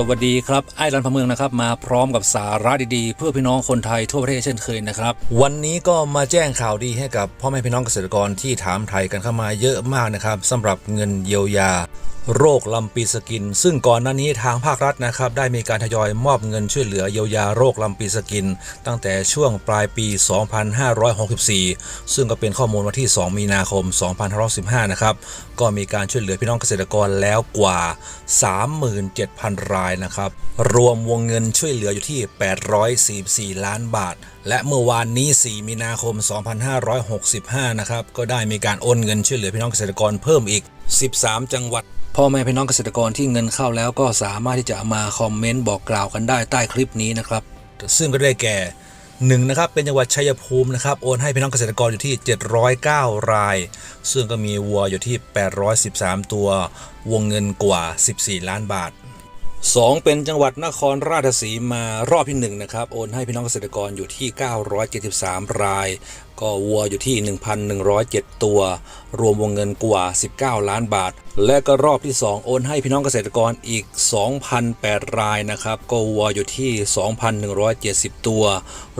สวัสดีครับ ไอ้รันพะเมืองนะครับ มาพร้อมกับสาระดีๆ เพื่อพี่น้องคนไทยทั่วประเทศเช่นเคยนะครับ วันนี้ก็มาแจ้งข่าวดีให้กับพ่อแม่พี่น้องเกษตรกรที่ถามไทยกันเข้ามาเยอะมากนะครับสำหรับเงินเยียวยา โรคลำปีสกิน ซึ่งก่อนหน้านี้ทางภาครัฐนะครับ ได้มีการทยอยมอบเงินช่วยเหลือเยียวยาโรคลำปีสกิน ตั้งแต่ช่วงปลายปี 2564 ซึ่งก็เป็นข้อมูลวันที่ 2 มีนาคม 2515 นะครับก็มีการช่วยเหลือพี่น้องเกษตรกรแล้วกว่า 37,000 รายนะครับ รวมวงเงินช่วยเหลืออยู่ที่ 844 ล้านบาท และเมื่อวานนี้ 4 มีนาคม 2565 นะครับ ก็ได้มีการโอนเงินช่วยเหลือพี่น้องเกษตรกรเพิ่มอีก 13 จังหวัดพ่อแม่พี่น้องเกษตรกรที่เงินเข้าแล้วก็สามารถที่จะมาคอมเมนต์บอกกล่าวกันได้ใต้คลิปนี้นะครับ ซึ่งก็ได้แก่หนึ่งนะครับเป็นจังหวัดชัยภูมินะครับโอนให้พี่น้องเกษตรกรอยู่ที่ 709 ราย ซึ่งก็มีวัวอยู่ที่ 813 ตัว วงเงินกว่า 14 ล้านบาท 2 เป็นจังหวัดนครราชสีมารอบที่ 1 นะครับ โอนให้พี่น้องเกษตรกรอยู่ที่ 973 ราย ก็วัวอยู่ที่ 1,107 ตัว รวมวงเงินกว่า 19 ล้านบาท และก็รอบที่ 2 โอนให้พี่น้องเกษตรกรอีก 2,008 รายนะครับ ก็วัวอยู่ที่ 2,170 ตัว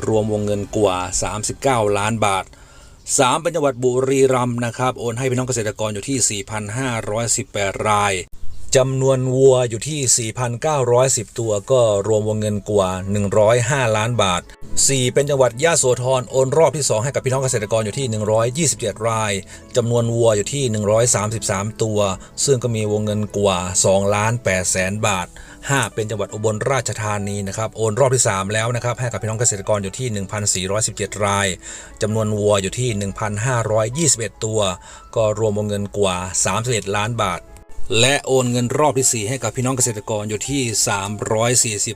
รวมวงเงินกว่า 39 ล้านบาท3เป็นจังหวัดบุรีรัมย์นะครับ โอนให้พี่น้องเกษตรกรอยู่ที่ 4,518 ราย จำนวนวัวอยู่ที่ 4,910 ตัวก็รวมวงเงินกว่า 105 ล้านบาท 4 เป็นจังหวัดยะโสธรโอนรอบที่ 2 ให้กับพี่น้องเกษตรกรอยู่ที่ 127 รายจำนวนวัวอยู่ที่ 133 ตัว ซึ่งก็มีวงเงินกว่า 2 ล้าน8แสนบาท 5 เป็นจังหวัดอุบลราชธานีนะครับโอนรอบที่ 3 แล้วนะครับให้กับพี่น้องเกษตรกรอยู่ที่ 1,417 รายจำนวนวัวอยู่ที่ 1,521 ตัว ก็รวมวงเงินกว่า 31 ล้านบาท และโอนเงินรอบที่ 4 ให้กับพี่น้องเกษตรกรอยู่ที่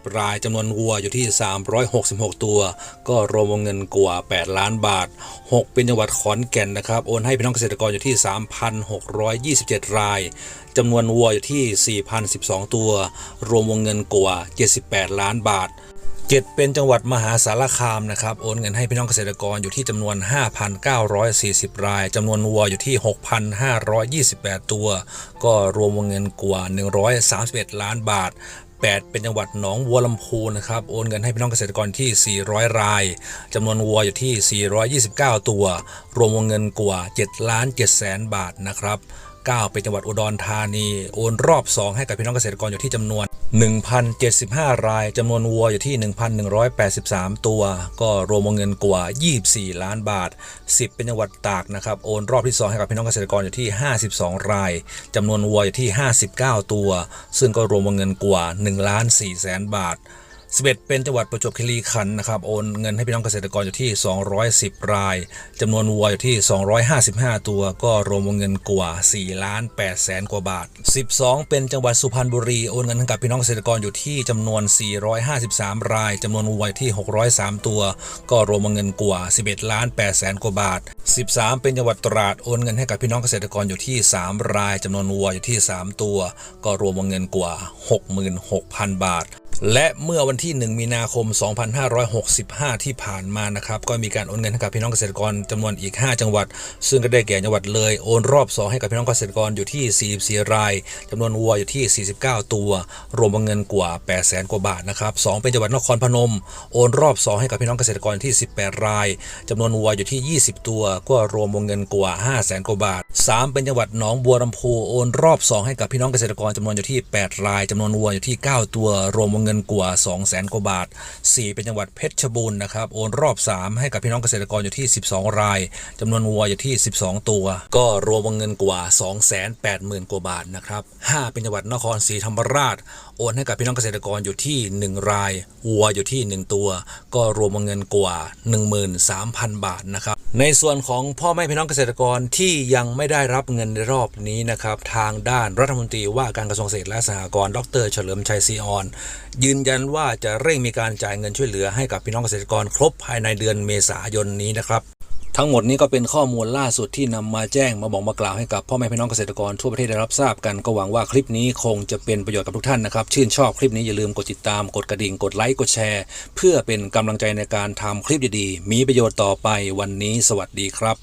340 รายจำนวนวัวอยู่ที่ 366 ตัว ก็รวมวงเงินกว่า 8 ล้านบาท 6 เป็นจังหวัดขอนแก่นนะครับ โอนให้พี่น้องเกษตรกรอยู่ที่ 3,627 รายจำนวนวัวอยู่ที่ 4,012 ตัว รวมวงเงินกว่า 78 ล้านบาท 7 เป็นจังหวัดมหาสารคามนะครับ โอนเงินให้พี่น้องเกษตรกรอยู่ที่จำนวน 5,940 รายจำนวนวัวอยู่ที่ 6,528 ตัว ก็รวมวงเงินกว่า 131 ล้านบาท 8 เป็นจังหวัดหนองบัวลำพูนะครับ โอนเงินให้พี่น้องเกษตรกรที่ 400 รายจำนวนวัวอยู่ที่ 429 ตัว รวมวงเงินกว่า 7 ล้าน7แสนบาทนะครับ 9 เป็นจังหวัดอุดรธานี โอนรอบ 2 ให้กับพี่น้องเกษตรกรอยู่ที่จำนวน 1,075 รายจำนวนวัวอยู่ที่ 1,183 ตัว ก็รวมวงเงินกว่า 24 ล้านบาท 10 เป็นจังหวัดตากนะครับ โอนรอบที่ 2 ให้กับพี่น้องเกษตรกรอยู่ที่ 52 รายจำนวนวัวอยู่ที่ 59 ตัว ซึ่งก็รวมวงเงินกว่า1ล้าน4แสนบาท 11 เป็นจังหวัดประจวบคีรีขันธ์นะครับ โอนเงินให้พี่น้องเกษตรกรอยู่ที่ 210 ราย จำนวนวัวอยู่ที่ 255 ตัว ก็รวมวงเงินกว่า4ล้าน8แสนกว่าบาท 12 เป็นจังหวัดสุพรรณบุรี โอนเงินให้กับพี่น้องเกษตรกรอยู่ที่จำนวน 453 ราย จำนวนวัวที่ 603 ตัว ก็รวมวงเงินกว่า 11ล้าน8แสนกว่าบาท 13 เป็นจังหวัดตราด โอนเงินให้กับพี่น้องเกษตรกรอยู่ที่ 3 ราย จำนวนวัวอยู่ที่ 3 ตัว ก็รวมวงเงินกว่า 66,000 บาท และเมื่อวันที่ 1 มีนาคม 2565 ที่ผ่านมานะครับ ก็มีการโอนเงินให้กับพี่น้องเกษตรกรจำนวนอีก 5 จังหวัด ซึ่งก็ได้แก่จังหวัดเลย โอนรอบ 2 ให้กับพี่น้องเกษตรกรอยู่ที่ 44 รายจำนวนวัวอยู่ที่ 49 ตัว รวมวงเงินกว่า8 0 0 0 0 กว่าบาทนะครับ 2 เป็นจังหวัดนครพนม โอนรอบ 2 ให้กับพี่น้องเกษตรกรที่ 18 รายจำนวนวัวอยู่ที่ 20 ตัว ก็รวมวงเงินกว่า 5 0 0 0 0 0 กว่าบาท 3 เป็นจังหวัดหนองบัวลำพู โอนรอบ 2 ให้กับพี่น้องเกษตรกรจำนวนอยู่ที่ 8 รายจำนวนวัวอยู่ที่ 9 ตัว รวมวงเงินินกว่า 2 0 0แสนกว่าบาท 4 เป็นจังหวัดเพชรบูรณ์นะครับ โอนรอบ 3 ให้กับพี่น้องเกษตรกรอยู่ที่ 12 รายจำนวนวัวอยู่ที่ 12 ตัว ก็รวมวงเงินกว่า 280,000 กว่าบาทนะครับ 5 เป็นจังหวัดนครศรีธรรมราชโอนให้กับพี่น้องเกษตรกรอยู่ที่ 1 รายวัวอยู่ที่ 1 ตัว ก็รวมวงเงินกว่า 13,000 บาทนะครับในส่วนของพ่อแม่พี่น้องเกษตรกรที่ยังไม่ได้รับเงินในรอบนี้นะครับ ทางด้านรัฐมนตรีว่าการกระทรวงเกษตรและสหกรณ์ดรเฉลิมชัยซีออน ยืนยันว่าจะเร่งมีการจ่ายเงินช่วยเหลือให้กับพี่น้องเกษตรกรครบภายในเดือนเมษายนนี้นะครับ ทั้งหมดนี้ก็เป็นข้อมูลล่าสุดที่นำมาแจ้งมาบอกมากล่าวให้กับพ่อแม่พี่น้องเกษตรกรทั่วประเทศได้รับทราบกันก็หวังว่าคลิปนี้คงจะเป็นประโยชน์กับทุกท่านนะครับ ชื่นชอบคลิปนี้อย่าลืมกดติดตามกดกระดิ่งกดไลค์กดแชร์ เพื่อเป็นกำลังใจในการทำคลิปดีๆ มีประโยชน์ต่อไปวันนี้ สวัสดีครับ